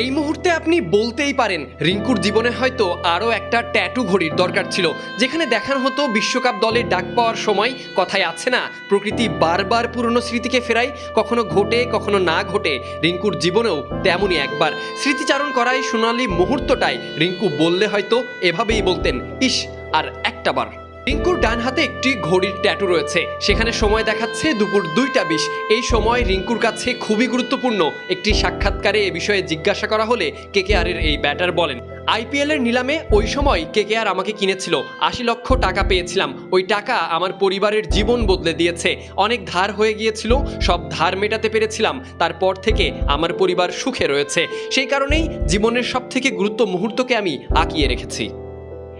এই মুহূর্তে আপনি বলতেই পারেন, রিঙ্কুর জীবনে হয়তো আরও একটা ট্যাটু ঘড়ির দরকার ছিল, যেখানে দেখানো হতো বিশ্বকাপ দলে ডাক পাওয়ার সময় কথায় আছে না, প্রকৃতি বারবার পুরনো স্মৃতিকে ফেরায়, কখনো ঘটে, কখনো না ঘটে, রিঙ্কুর জীবনেও তেমনই একবার। স্মৃতিচারণ করায় সোনালি মুহূর্তটায় রিঙ্কু বললে হয়তো এভাবেই বলতেন, ইস, আর একটা বার। রিঙ্কুর ডান হাতে একটি ঘড়ির ট্যাটু রয়েছে। সেখানে সময় দেখাচ্ছে দুপুর দুইটা বিশ। এই সময় রিঙ্কুর কাছে খুবই গুরুত্বপূর্ণ একটি সাক্ষাৎকারে এ বিষয়ে জিজ্ঞাসা করা হলে কেকেআর এর এই ব্যাটার বলেন আইপিএল এর নিলামে ওই সময় কেকেআর আমাকে কিনেছিল। আশি লক্ষ টাকা পেয়েছিলাম। ওই টাকা আমার পরিবারের জীবন বদলে দিয়েছে। অনেক ধার হয়ে গিয়েছিল, সব ধার মেটাতে পেরেছিলাম। তারপর থেকে আমার পরিবার সুখে রয়েছে। সেই কারণেই জীবনের সব থেকে গুরুত্ব মুহূর্তকে আমি আঁকিয়ে রেখেছি।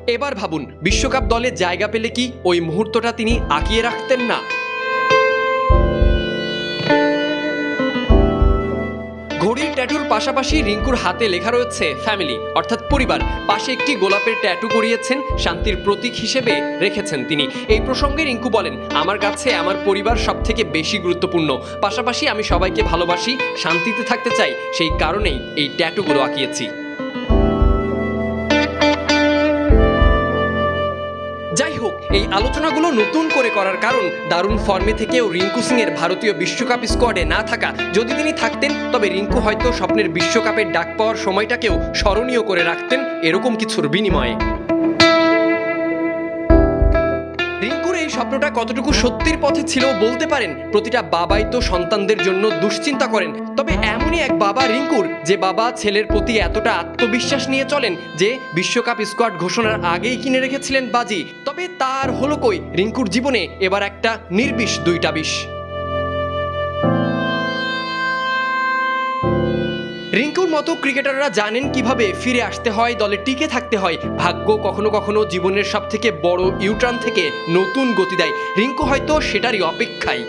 এবার ভাবুন, বিশ্বকাপ দলে জায়গা পেলে কি ওই মুহূর্তটা তিনি আঁকিয়ে রাখতেন না? ঘড়ির ট্যাটুর পাশাপাশি রিঙ্কুর হাতে লেখা রয়েছে ফ্যামিলি অর্থাৎ পরিবার। পাশে একটি গোলাপের ট্যাটু করিয়েছেন, শান্তির প্রতীক হিসেবে রেখেছেন তিনি। এই প্রসঙ্গে রিঙ্কু বলেন, আমার কাছে আমার পরিবার সব থেকে বেশি গুরুত্বপূর্ণ। পাশাপাশি আমি সবাইকে ভালোবাসি, শান্তিতে থাকতে চাই। সেই কারণেই এই ট্যাটুগুলো আঁকিয়েছি। এই আলোচনাগুলো নতুন করে করার কারণ দারুণ ফর্মে থেকেও রিঙ্কু সিং এর ভারতীয় বিশ্বকাপ স্কোয়াডে না থাকা। যদি তিনি থাকতেন, তবে রিঙ্কু হয়তো স্বপ্নের বিশ্বকাপের ডাক পাওয়ার সময়টাকেও স্মরণীয় করে রাখতেন এরকম কিছুর বিনিময়ে। স্বপ্নটা কতটুকু সত্যির পথে ছিল বলতে পারেন, প্রতিটা বাবাই তো সন্তানদের জন্য দুশ্চিন্তা করেন। তবে এমনই এক বাবা রিঙ্কুর, যে বাবা ছেলের প্রতি এতটা আত্মবিশ্বাস নিয়ে চলেন যে বিশ্বকাপ স্কোয়াড ঘোষণার আগেই কিনে রেখেছিলেন বাজি। তবে তার হলো কই? রিঙ্কুর জীবনে এবার একটা নির্বিষ দুইটা বিষ। রিঙ্কুর মতো ক্রিকেটাররা জানেন কীভাবে ফিরে আসতে হয়, দলে টিকে থাকতে হয়। ভাগ্য কখনো কখনো জীবনের সব থেকে বড় ইউটার্ন থেকে নতুন গতি দেয়। রিঙ্কু হয়তো সেটারই অপেক্ষায়।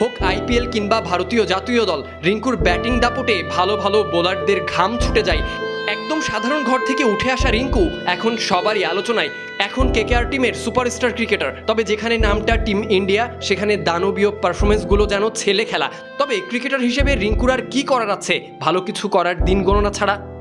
হোক আইপিএল কিংবা ভারতীয় জাতীয় দল, রিঙ্কুর ব্যাটিং দাপটে ভালো ভালো বোলারদের ঘাম ছুটে যায়। একদম সাধারণ ঘর থেকে উঠে আসা রিঙ্কু এখন সবারই আলোচনায়। এখন কেকেআর টিমের সুপারস্টার ক্রিকেটার। তবে যেখানে নামটা টিম ইন্ডিয়া, সেখানে দানবীয় পারফরমেন্সগুলো যেন ছেলে খেলা তবে ক্রিকেটার হিসেবে রিঙ্কুর আর কী করার আছে? ভালো কিছু করার দিন গণনা ছাড়া